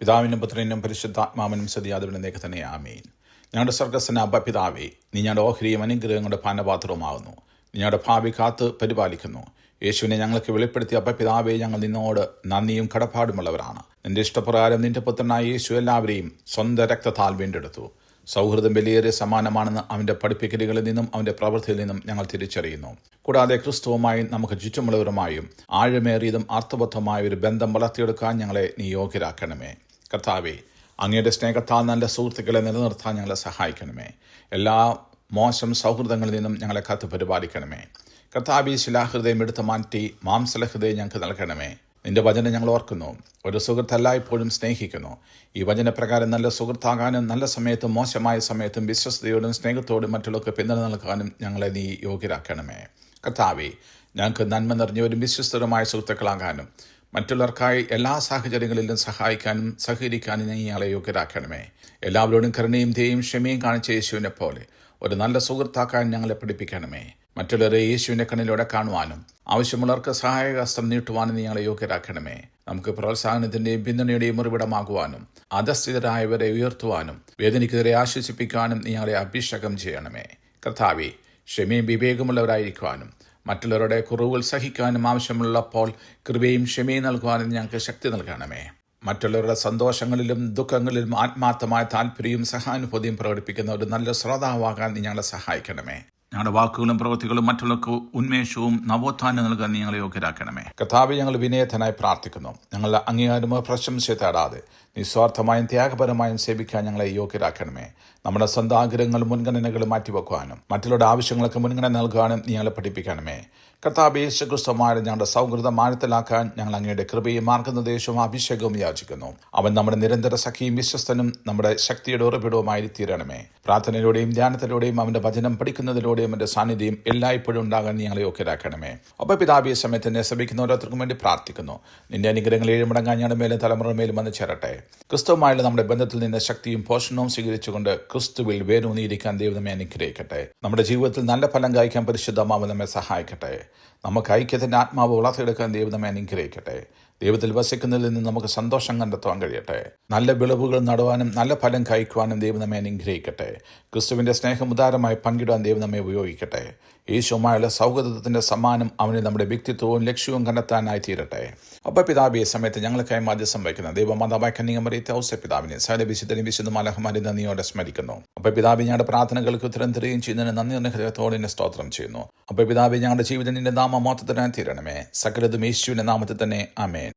പിതാവിനും പുത്രനും പരിശുദ്ധാത്മാവിനും സതിയാദവിനും നേക്ക് തന്നെ ആമീൻ. ഞങ്ങളുടെ സ്വർഗസ്സന അബ്ബ പിതാവേ നീ ഞങ്ങളുടെ ഓഹരിയും അനുഗ്രഹങ്ങളുടെ പാനപാത്രവുമാകുന്നു നീ ഞങ്ങളുടെ ഭാവി കാത്ത് പരിപാലിക്കുന്നു. യേശുവിനെ ഞങ്ങൾക്ക് വെളിപ്പെടുത്തിയ അബ്ബ പിതാവേ ഞങ്ങൾ നിന്നോട് നന്ദിയും കടപ്പാടുമുള്ളവരാണ്. നിന്റെ ഇഷ്ടപ്രകാരം നിന്റെ പുത്രനായ യേശു എല്ലാവരെയും സ്വന്തം രക്തത്താൽ വീണ്ടെടുത്തു. സൗഹൃദം വലിയേറെ സമാനമാണെന്ന് അവന്റെ പഠിപ്പിക്കലുകളിൽ നിന്നും അവന്റെ പ്രവൃത്തിയിൽ നിന്നും ഞങ്ങൾ തിരിച്ചറിയുന്നു. കൂടാതെ ക്രിസ്തുവുമായും നമുക്ക് ചുറ്റുമുള്ളവരുമായും ആഴമേറിയതും അർത്ഥബദ്ധമായ ഒരു ബന്ധം വളർത്തിയെടുക്കാൻ ഞങ്ങളെ നീ യോഗ്യരാക്കണമേ. കർത്താവേ അങ്ങയുടെ സ്നേഹത്താൽ നല്ല സുഹൃത്തുക്കളെ നിലനിർത്താൻ ഞങ്ങളെ സഹായിക്കണമേ. എല്ലാ മോശം സൗഹൃദങ്ങളിൽ നിന്നും ഞങ്ങളെ കത്ത് പരിപാലിക്കണമേ. കർത്താവി ശിലാഹൃദയം എടുത്ത് മാറ്റി മാംസലഹൃദയം ഞങ്ങൾക്ക് നൽകണമേ. നിന്റെ വചനം ഞങ്ങൾ ഓർക്കുന്നു. ഒരു സുഹൃത്തല്ല ഇപ്പോഴും സ്നേഹിക്കുന്നു. ഈ വചനപ്രകാരം നല്ല സുഹൃത്താകാനും നല്ല സമയത്തും മോശമായ സമയത്തും വിശ്വസ്തയോടും സ്നേഹത്തോടും മറ്റുള്ളവർക്ക് പിന്തുണ നൽകാനും ഞങ്ങളെ നീ യോഗ്യരാക്കണമേ. കർത്താവെ ഞങ്ങൾക്ക് നന്മ നിറഞ്ഞവരും വിശ്വസ്തരുമായ സുഹൃത്തുക്കളാകാനും മറ്റുള്ളവർക്കായി എല്ലാ സാഹചര്യങ്ങളിലും സഹായിക്കാനും സഹകരിക്കാനും നീ ഇയാളെ യോഗ്യരാക്കണമേ. എല്ലാവരോടും കരുണയും ദയയും ക്ഷമയും കാണിച്ച യേശുവിനെ പോലെ ഒരു നല്ല സുഹൃത്താക്കാൻ ഞങ്ങളെ പഠിപ്പിക്കണമേ. മറ്റുള്ളവരെ യേശുവിന്റെ കണ്ണിലൂടെ കാണുവാനും ആവശ്യമുള്ളവർക്ക് സഹായഹസ്തം നീട്ടുവാനും ഞങ്ങളെ യോഗ്യരാക്കണമേ. നമുക്ക് പ്രോത്സാഹനത്തിന്റെയും പിന്തുണയുടെയും ഉറവിടമാകുവാനും അധസ്ഥിതരായവരെ ഉയർത്തുവാനും വേദനിക്കുന്നവരെ ആശ്വസിപ്പിക്കാനും നീ ഞങ്ങളെ അഭിഷേകം ചെയ്യണമേ. കർത്താവെ ക്ഷമയും വിവേകമുള്ളവരായിരിക്കുവാനും മറ്റുള്ളവരുടെ കുറവുകൾ സഹിക്കാനും ആവശ്യമുള്ളപ്പോൾ കൃപയും ക്ഷമയും നൽകുവാനും ഞങ്ങൾക്ക് ശക്തി നൽകണമേ. മറ്റുള്ളവരുടെ സന്തോഷങ്ങളിലും ദുഃഖങ്ങളിലും ആത്മാർത്ഥമായ താല്പര്യവും സഹാനുഭൂതിയും പ്രകടിപ്പിക്കുന്ന ഒരു നല്ല ശ്രോതാവാകാൻ ഞങ്ങളെ സഹായിക്കണമേ. ഞങ്ങളുടെ വാക്കുകളും പ്രവൃത്തികളും മറ്റുള്ളവർക്ക് ഉന്മേഷവും നവോത്ഥാനം നൽകാൻ ഞങ്ങളെ യോഗ്യരാക്കണമേ. കഥാവി ഞങ്ങൾ വിനയധനായി പ്രാർത്ഥിക്കുന്നു. ഞങ്ങളുടെ അംഗീകാരമോ പ്രശംസ തേടാതെ നിസ്വാർത്ഥമായും ത്യാഗപരമായും സേവിക്കാൻ ഞങ്ങളെ യോഗ്യരാക്കണമേ. നമ്മുടെ സ്വന്തം ആഗ്രഹങ്ങൾ മുൻഗണനകൾ മാറ്റിവെക്കുവാനും മറ്റുള്ളവരുടെ ആവശ്യങ്ങൾക്ക് മുൻഗണന നൽകാനും ഞങ്ങളെ പഠിപ്പിക്കണമേ. കർത്താവ് യേശുക്രിസ്തുമായ ഞങ്ങളുടെ സൗഹൃദം ആഴത്തിലാക്കാൻ ഞങ്ങൾ അങ്ങയുടെ കൃപയും മാർഗനിർദ്ദേശവും അഭിഷേകവും യാചിക്കുന്നു. അവൻ നമ്മുടെ നിരന്തര സഖിയും വിശ്വസ്തനും നമ്മുടെ ശക്തിയുടെ ഉറവിടവുമായി തീരണമേ പ്രാർത്ഥനയിലൂടെയും ധ്യാനത്തിലൂടെയും അവന്റെ വചനം പഠിക്കുന്നതിലൂടെയും അവന്റെ സാന്നിധ്യം എല്ലായ്പ്പോഴും ഉണ്ടാകാൻ ഞങ്ങളെ യോഗ്യരാക്കണമേ. ഒപ്പം പിതാബിയ സമയത്ത് എന്നെ ശ്രമിക്കുന്ന ഓരോരുത്തർക്കും വേണ്ടി പ്രാർത്ഥിക്കുന്നു. നിന്റെ അനുഗ്രഹങ്ങൾ ഏഴുമടങ്ങാൻ ഞങ്ങളുടെ മേലും തലമുറ മേലും വന്ന് ചേരട്ടെ. ക്രിസ്തുവുമായുള്ള നമ്മുടെ ബന്ധത്തിൽ നിന്ന് ശക്തിയും പോഷണവും സ്വീകരിച്ചുകൊണ്ട് ക്രിസ്തുവിൽ വേരൂന്നിയിരിക്കാൻ ദൈവമേ അനുഗ്രഹിക്കട്ടെ. നമ്മുടെ ജീവിതത്തിൽ നല്ല ഫലം കായ്ക്കാൻ പരിശുദ്ധമാവ് നമ്മെ സഹായിക്കട്ടെ. നമുക്ക് ഐക്യത്തിന്റെ ആത്മാവ് വളർത്തിയെടുക്കാൻ ദൈവം നമ്മെ അനുഗ്രഹിക്കട്ടെ. ദൈവത്തിൽ വസിക്കുന്നതിൽ നിന്ന് നമുക്ക് സന്തോഷം കണ്ടെത്താൻ കഴിയട്ടെ. നല്ല വിളവുകൾ നടുവാനും നല്ല ഫലം കഴിക്കുവാനും ദൈവം നമ്മെ അനുഗ്രഹിക്കട്ടെ. ക്രിസ്തുവിന്റെ സ്നേഹം ഉദാരമായി പങ്കിടാൻ ദൈവം നമ്മെ ഉപയോഗിക്കട്ടെ. യേശുമായുള്ള സൗഹൃദത്തിന്റെ സമ്മാനം അവന് നമ്മുടെ വ്യക്തിത്വവും ലക്ഷ്യവും കണ്ടെത്താനായി തീരട്ടെ. അപ്പൊ ഈ സമയത്ത് ഞങ്ങൾക്കായി മധ്യസം വയ്ക്കുന്ന ദൈവമാതാവായ കന്യകമറിയത്തെ ഔസ പിതാവിനെ സകല വിശുദ്ധനും വിശുദ്ധ മലഹമാരി നന്ദിയോടെ സ്മരിക്കുന്നു. അപ്പോൾ പിതാബി ഞങ്ങളുടെ പ്രാർത്ഥനകൾക്ക് ഉത്തരം തരികയും ചെയ്യുന്നതിന് നന്ദി എന്ന ഹൃദയത്തോടെ സ്തോത്രം ചെയ്യുന്നു. അപ്പോൾ പിതാബി ഞങ്ങളുടെ ജീവിതത്തിന്റെ നാമ മോത്തത്തിനായി തീരണമേ. സകലതും യേശുവിന്റെ നാമത്തിൽ തന്നെ. ആമേൻ.